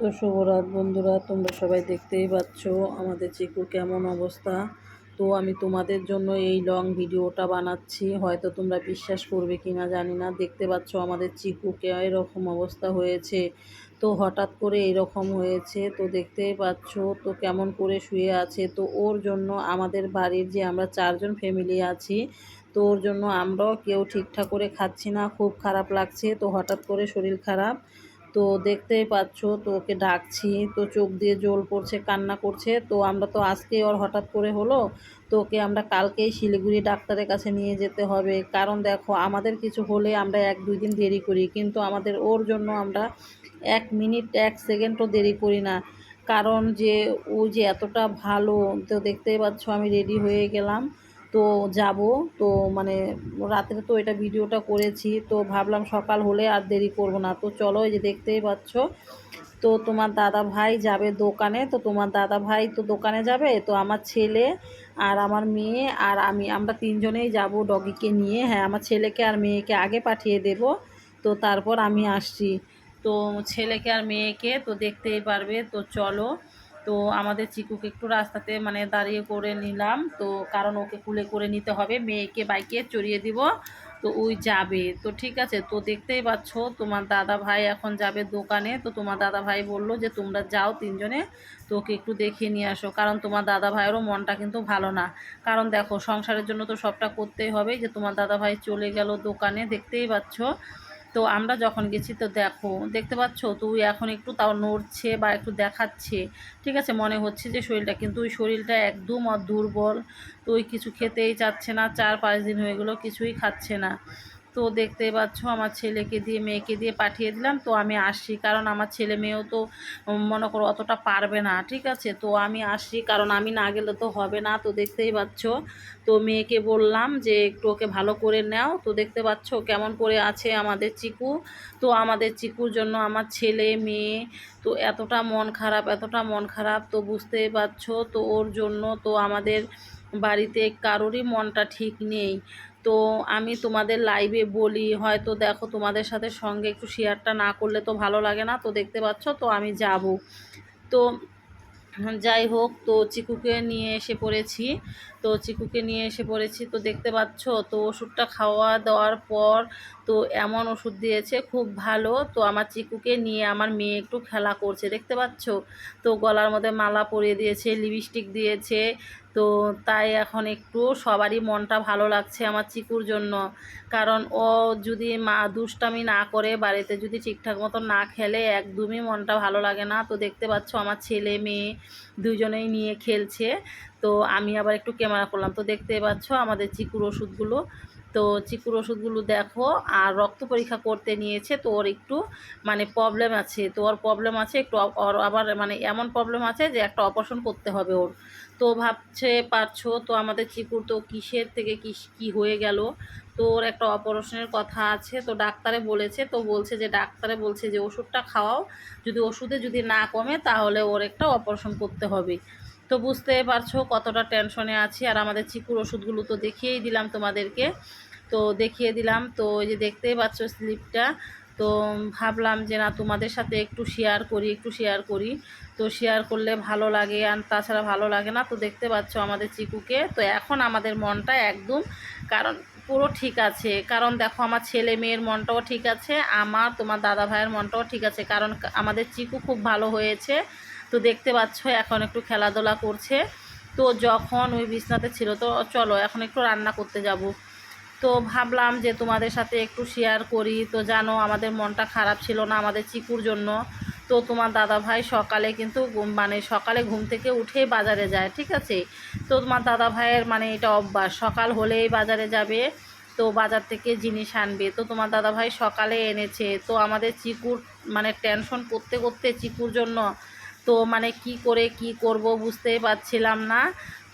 তো শুভরাত বন্ধুরা, তোমরা সবাই দেখতেই পাচ্ছ আমাদের চিকুর কেমন অবস্থা। তো আমি তোমাদের জন্য এই লং ভিডিওটা বানাচ্ছি। হয়তো তোমরা বিশ্বাস করবে কি না জানি না। দেখতে পাচ্ছ আমাদের চিকুকে এরকম অবস্থা হয়েছে। তো হঠাৎ করে এরকম হয়েছে, তো দেখতেই পাচ্ছ তো কেমন করে শুয়ে আছে। তো ওর জন্য আমাদের বাড়ির যে আমরা চারজন ফ্যামিলি আছি, তো ওর জন্য আমরাও কেউ ঠিকঠাক করে খাচ্ছি না। খুব খারাপ লাগছে। তো হঠাৎ করে শরীর খারাপ। তো দেখতেই পাচ্ছ, তো ওকে ডাকছি, তো চোখ দিয়ে জল পড়ছে, কান্না করছে। তো আমরা তো আজকেই ওর হঠাৎ করে হলো, তো ওকে আমরা কালকেই শিলিগুড়ি ডাক্তারের কাছে নিয়ে যেতে হবে। কারণ দেখো, আমাদের কিছু হলে আমরা এক দুই দিন দেরি করি, কিন্তু আমাদের ওর জন্য আমরা এক মিনিট, এক সেকেন্ডও দেরি করি না। কারণ যে ও যে এতটা ভালো, তো দেখতেই পাচ্ছ আমি রেডি হয়ে গেলাম। তো যাব। তো মানে রাত্রে তো এটা ভিডিওটা করেছি, তো ভাবলাম সকাল হলে আর দেরি করব না। তো চলো এই যে দেখতেই পাচ্ছ, তো তোমার দাদা ভাই যাবে দোকানে, তো তোমার দাদা ভাই তো দোকানে যাবে, তো আমার ছেলে আর আমার মেয়ে আর আমি, আমরা তিনজনেই যাব ডগিকে নিয়ে। হ্যাঁ আমার ছেলেকে আর মেয়েকে আগে পাঠিয়ে দেব, তো তারপর আমি আসছি। তো ছেলেকে আর মেয়েকে তো দেখতেই পারবে, তো চলো। তো আমাদের চিকুকে একটু রাস্তাতে মানে দাঁড়িয়ে করে নিলাম। তো কারণ ওকে কুলে করে নিতে হবে, মেয়েকে বাইকে চড়িয়ে দিব, তো ওই যাবে। তো ঠিক আছে, তো দেখতেই পাচ্ছ তোমার দাদা ভাই এখন যাবে দোকানে। তো তোমার দাদা ভাই বলল যে তোমরা যাও তিনজনে, তো ওকে একটু দেখিয়ে নিয়ে আসো। কারণ তোমার দাদা ভাইয়েরও মনটা কিন্তু ভালো না। কারণ দেখো, সংসারের জন্য তো সবটা করতেই হবে যে তোমার দাদা ভাই চলে গেল দোকানে, দেখতেই পাচ্ছ। তো আমরা যখন গেছি, তো দেখো, দেখতে পাচ্ছ? তুই এখন একটু তাও নড়ছে বা একটু দেখাচ্ছে। ঠিক আছে? মনে হচ্ছে যে শরীরটা কিন্তু ওই শরীরটা একদম দুর্বল তো ওই কিছু খেতেই চাচ্ছে না চার পাঁচ দিন হয়ে গেলো কিছুই খাচ্ছে না। তো দেখতে পাচ্ছ আমার ছেলেকে দিয়ে, মেয়েকে দিয়ে পাঠিয়ে দিলাম। তো আমি আসি কারণ আমার ছেলে মেয়েও তো মনে করো অতটা পারবে না, ঠিক আছে? তো আমি আসি কারণ আমি না গেলে তো হবে না। তো দেখতেই পাচ্ছ, তো মেয়েকে বললাম যে একটু ওকে ভালো করে নাও। তো দেখতে পাচ্ছ কেমন করে আছে আমাদের চিকু। তো আমাদের চিকুর জন্য আমার ছেলে, মেয়ে, তো এতটা মন খারাপ, এতটা মন খারাপ। তো বুঝতেই পারছ তো ওর জন্য তো আমাদের বাড়িতে কারোরই মনটা ঠিক নেই। তো আমি তোমাদের লাইভে বলি, হয়তো দেখো তোমাদের সাথে সঙ্গে একটু শেয়ারটা না করলে তো ভালো লাগে না, তো দেখতে পাচ্ছ, তো আমি যাব। তো যাই হোক, তো চিকুকে নিয়ে এসে পড়েছি। তো চিকুকে নিয়ে এসে পড়েছি। তো দেখতে পাচ্ছ, তো ওষুধটা খাওয়া দেওয়ার পর তো এমন ওষুধ দিয়েছে, খুব ভালো। তো আমার চিকুকে নিয়ে আমার মেয়ে একটু খেলা করছে, দেখতে পাচ্ছ? তো গলার মধ্যে মালা পরিয়ে দিয়েছে লিপস্টিক দিয়েছে। তো তাই এখন একটু সবারই মনটা ভালো লাগছে আমার চিকুর জন্য। কারণ ও যদি মা দুষ্টামি না করে, বাড়িতে যদি ঠিকঠাক মতো না খেলে, একদমই মনটা ভালো লাগে না। তো দেখতে পাচ্ছ, আমার ছেলে, মেয়ে দুজনেই নিয়ে খেলছে। তো আমি আবার একটু ক্যামেরা করলাম। তো দেখতে পাচ্ছ আমাদের চিকুর ওষুধগুলো। তো চিকুর ওষুধগুলো দেখো, আর রক্ত পরীক্ষা করতে নিয়েছে। তো ওর একটু মানে প্রবলেম আছে। তো ওর প্রবলেম আছে একটু ওর আবার মানে এমন প্রবলেম আছে যে একটা অপারেশন করতে হবে ওর। তো ভাবছে, পারছ? তো আমাদের চিকুর তো কিসের থেকে কী কী হয়ে গেল? তো ওর একটা অপারেশনের কথা আছে। তো ডাক্তারে বলেছে, তো বলছে যে, ডাক্তারে বলছে যে, ওষুধটা খাওয়াও। যদি ওষুধে যদি না কমে, তাহলে ওর একটা অপারেশন করতে হবে। তো বুঝতে পারছ কতটা টেনশনে আছি। আর আমাদের চিকুর ওষুধগুলো তো দেখিয়েই দিলাম তোমাদেরকে। তো দেখিয়ে দিলাম। তো ওই যে দেখতেই পাচ্ছ স্লিপটা। তো ভাবলাম যে না, তোমাদের সাথে একটু শেয়ার করি, একটু শেয়ার করি। তো শেয়ার করলে ভালো লাগে আর তাছাড়া ভালো লাগে না। তো দেখতে পাচ্ছ আমাদের চিকুকে। তো এখন আমাদের মনটা একদম, কারণ পুরো ঠিক আছে। কারণ দেখো, আমার ছেলে মেয়ের মনটাও ঠিক আছে। আমার, তোমার দাদা ভাইয়ের মনটাও ঠিক আছে। কারণ আমাদের চিকু খুব ভালো হয়েছে। তো দেখতে পাচ্ছ, এখন একটু খেলাধুলা করছে। তো যখন ওই বিছনাতে ছিল, তো চলো এখন একটু রান্না করতে যাব। তো ভাবলাম যে তোমাদের সাথে একটু শেয়ার করি। তো জানো, আমাদের মনটা খারাপ ছিল না আমাদের চিকুর জন্য। তো তোমার দাদা ভাই সকালে কিন্তু মানে সকালে ঘুম থেকে উঠেই বাজারে যায়, ঠিক আছে? তো তোমার দাদা ভাইয়ের মানে এটা অভ্যাস, সকাল হলেই বাজারে যাবে, তো বাজার থেকে জিনিস আনবে। তো তোমার দাদা ভাই সকালে এনেছে। তো আমাদের চিকুর মানে টেনশন করতে করতে চিকুর জন্য তো মানে কি করে কি করব বুঝতেই পারছিলাম না।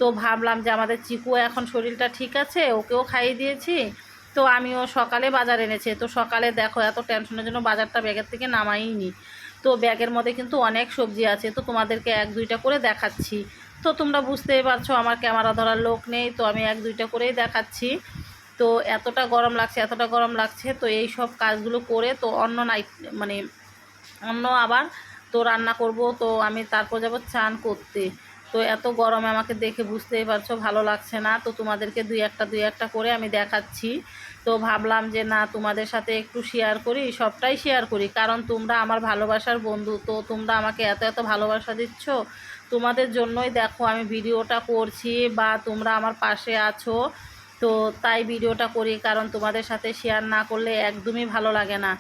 তো ভাবলাম যে আমাদের চিকু এখন শরীরটা ঠিক আছে, ওকেও খাইয়ে দিয়েছি। তো আমিও সকালে বাজার এনেছে। তো সকালে দেখো এত টেনশনের জন্য বাজারটা ব্যাগের থেকে নামাইনি। তো ব্যাগের মধ্যে কিন্তু অনেক সবজি আছে, তো তোমাদেরকে এক দুইটা করে দেখাচ্ছি। তো তোমরা বুঝতেই পারছ আমার ক্যামেরা ধরার লোক নেই, তো আমি এক দুইটা করেই দেখাচ্ছি। তো এতটা গরম লাগছে, এতটা গরম লাগছে, তো এই সব কাজগুলো করে তো অন্য নাইট মানে অন্য আবার তো রান্না করব, তো আমি তারপর যাব চান করতে। তো এত গরমে আমাকে দেখে বুঝতেই পারছ, ভালো লাগছে না। তো তোমাদেরকে দুই একটা দুই একটা করে আমি দেখাচ্ছি। তো ভাবলাম যে না, তোমাদের সাথে একটু শেয়ার করি, সবটাই শেয়ার করি। কারণ তোমরা আমার ভালোবাসার বন্ধু, তো তোমরা আমাকে এত এত ভালোবাসা দিচ্ছ। তোমাদের জন্যই দেখো আমি ভিডিওটা করছি বা তোমরা আমার পাশে আছো। তো তাই ভিডিওটা করি, কারণ তোমাদের সাথে শেয়ার না করলে একদমই ভালো লাগে না।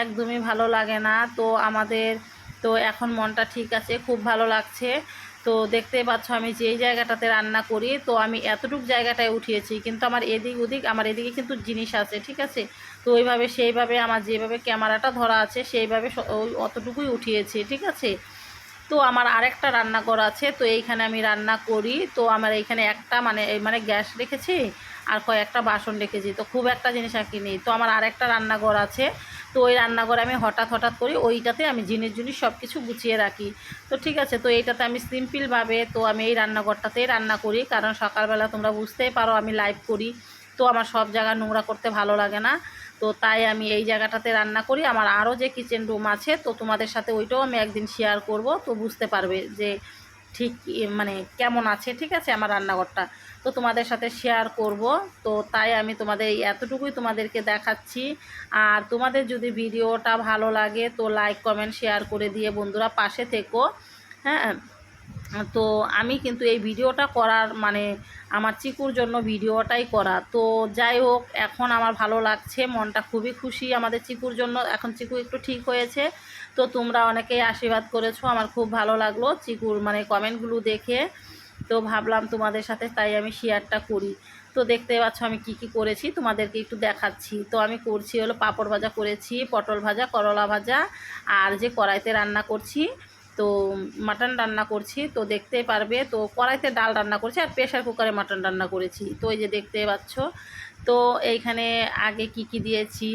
একদমই ভালো লাগে না। তো আমাদের তো এখন মনটা ঠিক আছে, খুব ভালো লাগছে। তো দেখতেই পাচ্ছ আমি যেই জায়গাটাতে রান্না করি, তো আমি এতটুক জায়গাটায় উঠিয়েছি। কিন্তু আমার এদিক ওদিক, আমার এদিকে কিন্তু জিনিস আছে, ঠিক আছে? তো ওইভাবে, সেইভাবে আমার যেভাবে ক্যামেরাটা ধরা আছে, সেইভাবে ওই অতটুকুই উঠিয়েছি, ঠিক আছে? তো আমার আরেকটা রান্নাঘর আছে, তো এইখানে আমি রান্না করি। তো আমার এইখানে একটা মানে মানে গ্যাস রেখেছি আর কয়েকটা বাসন রেখেছি। তো খুব একটা জিনিস আর কি নেই। তো আমার আরেকটা রান্নাঘর আছে তো ওই রান্নাঘরে আমি হঠাৎ হঠাৎ করি ওইটাতে আমি জিনিস জিনিস সব কিছু গুছিয়ে রাখি। তো ঠিক আছে, তো এইটাতে আমি সিম্পলভাবে তো আমি এই রান্নাঘরটাতেই রান্না করি। কারণ সকালবেলা তোমরা বুঝতেই পারো আমি লাইভ করি। তো আমার সব জায়গা নোংরা করতে ভালো লাগে না। তো তাই আমি এই জায়গাটাতে রান্না করি। আমার আরও যে কিচেন রুম আছে, তো তোমাদের সাথে ওইটাও আমি একদিন শেয়ার করব। তো বুঝতে পারবে যে ঠিক মানে কেমন আছে, ঠিক আছে আমার রান্নাঘরটা। তো তোমাদের সাথে শেয়ার করব। তো তাই আমি তোমাদের এতটুকুই তোমাদেরকে দেখাচ্ছি। আর তোমাদের যদি ভিডিওটা ভালো লাগে, তো লাইক কমেন্ট শেয়ার করে দিয়ে বন্ধুরা পাশে থেকো। হ্যাঁ? তো আমি কিন্তু এই ভিডিওটা করার মানে আমার চিকুর জন্য ভিডিওটাই করা। তো যাই হোক, এখন আমার ভালো লাগছে, মনটা খুবই খুশি আমাদের চিকুর জন্য। এখন চিকু একটু ঠিক হয়েছে। তো তোমরা অনেকেই আশীর্বাদ করেছ, আমার খুব ভালো লাগল চিকুর মানে কমেন্টগুলো দেখে। তো ভাবলাম তোমাদের সাথে তাই আমি শেয়ারটা করি। তো দেখতে পাচ্ছ আমি কি কি করেছি, তোমাদেরকে একটু দেখাচ্ছি। তো আমি করছি হলো পাঁপড় ভাজা করেছি, পটল ভাজা, করলা ভাজা, আর যে কড়াইতে রান্না করছি, তো মাটন রান্না করছি। তো দেখতেই পারবে, তো কড়াইতে ডাল রান্না করছি আর প্রেশার কুকারে মাটন রান্না করেছি। তো এই যে দেখতে পাচ্ছ, তো এইখানে আগে কি কি দিয়েছি?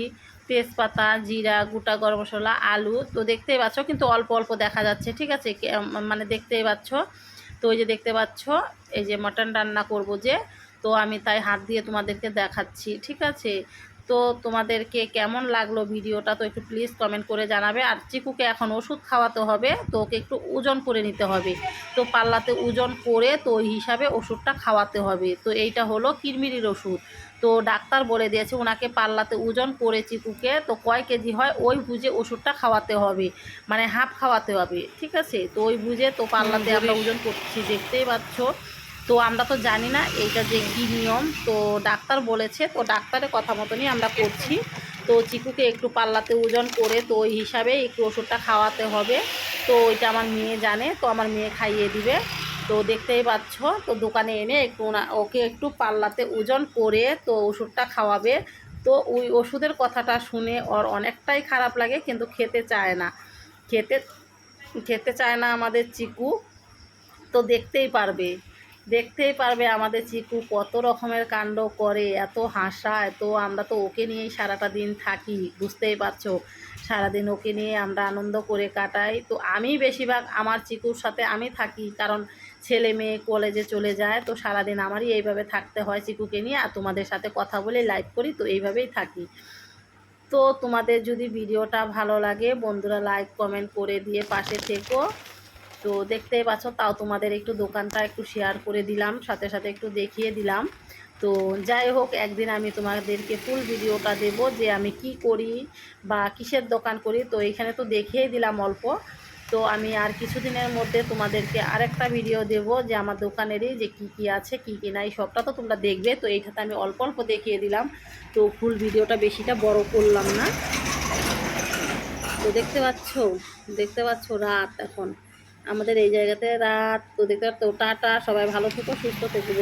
তেজপাতা, জিরা, গোটা গরম মশলা, আলু। তো দেখতেই পাচ্ছ, কিন্তু অল্প অল্প দেখা যাচ্ছে, ঠিক আছে? মানে দেখতেই পাচ্ছ তো ওই যে দেখতে পাচ্ছ, এই যে মাটন রান্না করব যে, তো আমি তাই হাত দিয়ে তোমাদেরকে দেখাচ্ছি, ঠিক আছে? তো তোমাদেরকে কেমন লাগল ভিডিওটা তো একটু প্লিজ কমেন্ট করে জানাবে। আর চিকুকে এখন ওষুধ খাওয়াতে হবে তো ওকে একটু ওজন করে নিতে হবে। তো পাল্লাতে ওজন করে তো ওই হিসাবে ওষুধটা খাওয়াতে হবে। তো এইটা হলো কিরমিরির ওষুধ। তো ডাক্তার বলে দিয়েছে ওনাকে পাল্লাতে ওজন করে চিকুকে তো কয় কেজি হয়? ওই বুঝে ওষুধটা খাওয়াতে হবে মানে হাফ খাওয়াতে হবে ঠিক আছে? তো ওই বুঝে তো পাল্লাতে আমরা ওজন করছি দেখতেই পাচ্ছ। তো আমরা তো জানি না এইটা যে কী নিয়ম। তো ডাক্তার বলেছে, তো ডাক্তারের কথা মতনই আমরা করছি। তো চিকুকে একটু পাল্লাতে ওজন করে, তো ওই হিসাবে একটু ওষুধটা খাওয়াতে হবে। তো ওইটা আমার মেয়ে জানে, তো আমার মেয়ে খাইয়ে দিবে। তো দেখতেই পাচ্ছ, তো দোকানে এনে একটু ওকে একটু পাল্লাতে ওজন করে, তো ওষুধটা খাওয়াবে। তো ওই ওষুধের কথাটা শুনে ওর অনেকটাই খারাপ লাগে, কিন্তু খেতে চায় না। খেতে খেতে চায় না আমাদের চিকু। তো দেখতেই পারবে। দেখতেই পারবে আমাদের চিকু কত রকমের কাণ্ড করে, এত হাসা, এত আমরা তো ওকে নিয়েই সারাটা দিন থাকি, বুঝতেই পারছ? সারাদিন ওকে নিয়ে আমরা আনন্দ করে কাটাই। তো আমি বেশিরভাগ আমার চিকুর সাথে আমি থাকি, কারণ ছেলে মেয়ে কলেজে চলে যায়, তো সারাদিন আমারই এইভাবে থাকতে হয় চিকুকে নিয়ে, আর তোমাদের সাথে কথা বলে লাইভ করি, তো এইভাবেই থাকি। তো তোমাদের যদি ভিডিওটা ভালো লাগে, বন্ধুরা লাইক, কমেন্ট করে দিয়ে পাশে থেকো। তো দেখতেই পাচ্ছ, তাও তোমাদের একটু দোকানটা একটু শেয়ার করে দিলাম, সাথে সাথে একটু দেখিয়ে দিলাম। তো যাই হোক, একদিন আমি তোমাদেরকে ফুল ভিডিওটা দেব যে আমি কি করি বা কিসের দোকান করি। তো এইখানে তো দেখিয়ে দিলাম অল্প। তো আমি আর কিছুদিনের মধ্যে তোমাদেরকে আরেকটা ভিডিও দেব যে আমার দোকানেরই যে কি কি আছে, কি কি নাই, সবটা তো তোমরা দেখবে। তো এইটাতে আমি অল্প অল্প দেখিয়ে দিলাম। তো ফুল ভিডিওটা বেশিটা বড় করলাম না। তো দেখতে পাচ্ছ দেখতে পাচ্ছ রাত এখন। আমাদের এই জায়গাতে রাত তো দেখতে পারতো টাটা সবাই ভালো থেকো সুস্থ থেকো।